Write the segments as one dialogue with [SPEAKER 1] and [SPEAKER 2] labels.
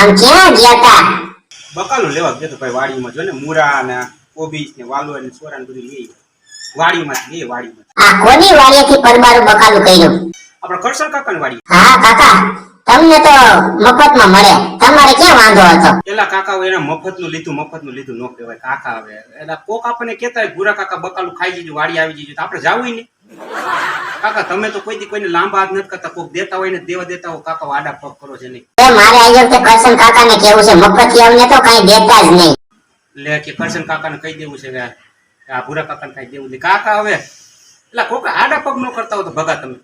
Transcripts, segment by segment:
[SPEAKER 1] આમ ક્યાં ગયા તા?
[SPEAKER 2] બકાલો લેવા ગયો તો ભાઈ વાડીમાં જો ને મૂરા ને કોબીજ ને વાલો ને સોરા ને બધું લઈ વાડીમાં લઈ વાડીમાં
[SPEAKER 1] આ કોની વાડીએથી પરમારું બકાલું કર્યું?
[SPEAKER 2] આપણે કરસર કાકા ની વાડી
[SPEAKER 1] હા કાકા. તમને તો મફતમાં મળે. તમારે ક્યાં વાંધો હતો?
[SPEAKER 2] પેલા કાકા એને મફતનું લીધું મફતનું લીધું નો કહેવાય. કાકા હવે એટલે કોક આપણને કેતા હોય ભૂરા કાકા બકાલું ખાઈ જીજુ વાડી આવી જીજુ તો આપણે જાવું ને કાકા તમે તો કોઈ કોઈને લાંબા હાથ નથી કરતા. કોક દેતા હોય ને દેવા દેતા હોય. કાકા વાડા પગ કરો છે નહીં.
[SPEAKER 1] મારે આજે કે કરશન કાકાને કેવું છે? મફતિયાઓને તો કઈ દેતા જ નહીં.
[SPEAKER 2] લે કે કરશન કાકાને કહી દેવું છે કે આ ભૂરા કાકાને કઈ દેવું નહીં. કાકા હવે એટલે કોક આડા પગ ન કરતા હો તો ભગા તમે.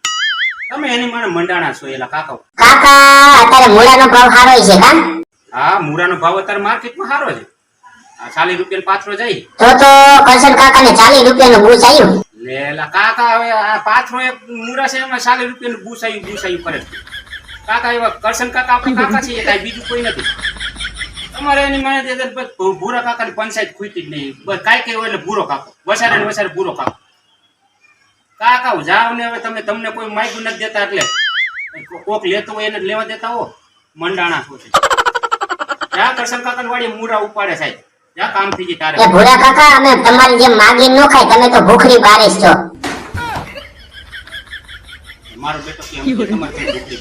[SPEAKER 2] તમે એની મને મંડાણા છો એલા કાકા
[SPEAKER 1] કાકા અત્યારે મૂળાનો ભાવ સારો છે કા?
[SPEAKER 2] હા મૂરાનો ભાવ અત્યારે માર્કેટમાં સારો છે. આ ચાલીસ રૂપિયા પાથરો જાય.
[SPEAKER 1] તો તો કરશન કાકાને ચાલીસ રૂપિયાનું બૂચ આવ્યું
[SPEAKER 2] લેલા કાકા હવે આ પાથરો એક મૂરા છે એમાં સાલી રૂપિયાનું બુસાયું બુસાયું કરે કાકા એવા કરશન કાકા આપણે કાકા છીએ કાંઈ બીજું કોઈ નથી. તમારે એની મને દે ભૂરા કાકાની પંચાયત ખૂટી જ નહીં. બસ કાંઈ કઈ હોય એટલે ભૂરો કાકો. વસારે ને વસારે ભૂરો કાકો. કાકા જાવ ને હવે તમે તમને કોઈ માયગું નથી દેતા એટલે કોક લેતો હોય એને લેવા દેતા હો. મંડાણા છે કરશન કાકાની વાડી મૂરા ઉપાડે સાહેબ. જા કામ થઈ જાય તારે?
[SPEAKER 1] એ ભોળા કાકા અમે તમારી જેમ માગી ન ખાય તમે તો ભૂખરી બારીશ છો.
[SPEAKER 2] મારો બેટો કે એમ તમારી જેમ ભૂખરી ભૂખડી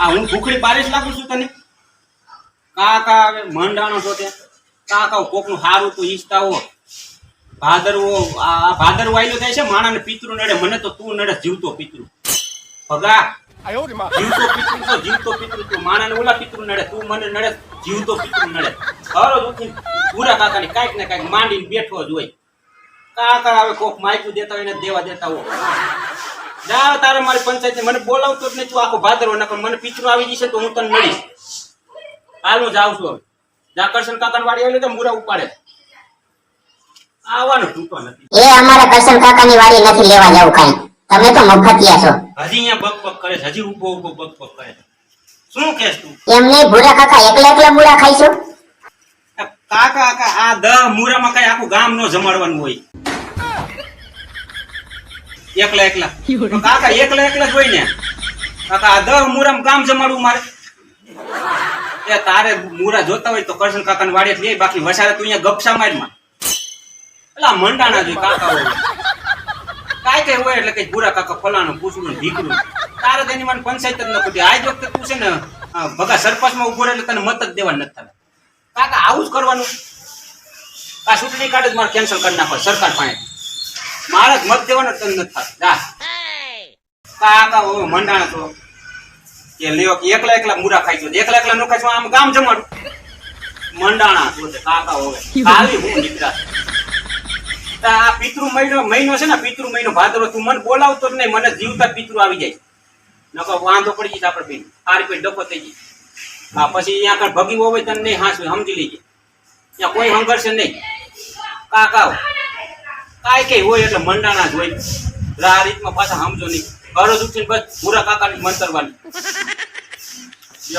[SPEAKER 2] આ હું ભૂખરી જ લાગુ છું તને? કાકા હવે મંડાણો છો તે કાકા કોકનું હારું તો ઈચ્છતા હો. ભાદરવો આ આ વાયલો થાય છે માણાને પિતૃ નડે. મને તો તું નડે જીવતો પિતૃ. ભગા જીવતો પિતૃ તો જીવતો પિતૃ તું. માણાને ઓલા પિતૃ નડે તું મને નડે જીવતો પિતૃ નડે. હરો ઉઠી પૂરા કાકાની કાંઈક ને કાંઈક માંડીને બેઠો જ હોય. કાકા આવે કોક માયકું દેતા હોય ને દેવા દેતા હોય. જા તારે મારી પંચાયત મને બોલાવતો જ નહીં તું આખો ભાદરવો નકર મને પિતૃ આવી જશે તો હું તને મળીશ. હાલ હું જાઉં છું હવે. જા કરશન કાકાની વાડી આવી તો મૂરા ઉપાડે. આવવાનું તૂટો નથી.
[SPEAKER 1] એ અમારા કરશન કાકાની વાડી નથી લેવા જવું કાંઈ. તમે તો મફતિયા છો.
[SPEAKER 2] હજી અહીંયા બક બક કરે છે હજી ઊભો ઊભો બક બક કરે શું કહેશ તું?
[SPEAKER 1] એમ નહીં ભૂરા કાકા એકલા એકલા મૂળા ખાઈશું?
[SPEAKER 2] કાકા કાકા આ દ મુરામાં કઈ આખું ગામ નો જમાડવાનું હોય. એકલા એકલા. કાકા એકલા એકલા જ હોય ને. કાકા, આ દ મુરામાં ગામ જમાડવું મારે. એ તારે મુરા જોતા હોય તો કરશન કાકા વાડી લે બાકી વસારે તું અહીંયા ગપસા મારમાં. એલા મંડાણા જોઈ કાકા હોય. કાંઈ કઈ હોય એટલે કઈ ભૂરા કાકા ફલાણું પૂછડું ને તારે તેની મને પંચાયત જ ન આજ વખતે તું છે ને, આ ભગા સરપંચમાં ઊભો એટલે તને મત જ દેવા નથી કાકા, આવું જ કરવાનું. આ ચૂંટણી કાર્ડ જ મારે કેન્સલ કરી નાખો, સરકાર પાસે. મારે મત દેવાનો તન નથી થતો. કાકા ઓ મંડાણ તો કે લ્યો એકલા એકલા મુરા ખાઈ જો એકલા એકલા નો ખાઈ આમ ગામ જમાડું મંડાણા તો કાકા, હવે ખાલી હું નીકળા આ પિતૃ મહિનો મહિનો છે ને, પિતૃ મહિનો ભાદરો તું મને બોલાવતો જ નહીં, મને જીવતા પિતૃ આવી જાય. નકો વાંધો પડી જશે આપણે બેન. આરી રીતે ડખો થઈ જાય. હા, પછી અહીંયા આગળ ભગી હોય તને નહીં હાંસવે, સમજી લેજે. ત્યાં કોઈ સંઘર્ષ નહીં. કાકાઓ કાંઈ કઈ હોય એટલે મંડાણા જ હોય. આ રીતમાં પાછા સમજો નહીં. ઘરો ઉઠીને બસ મુરા કાકાની મંતરવાની.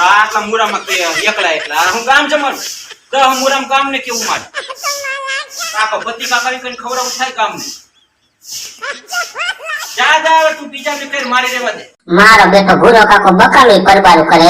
[SPEAKER 2] આટલા મુરામાં એકલા એકલા હું ગામ જમાડું દહ મુરામાં કામ ને કેવું મારે? કાકા, પતિ કાકાની કઈ ખવડાવું થાય કામ નહીં જા જા તું બીજા ને ફેર મારી દેવા દે.
[SPEAKER 1] મારો બેટો ભૂરો કાકો બકાલું પરબારું કરે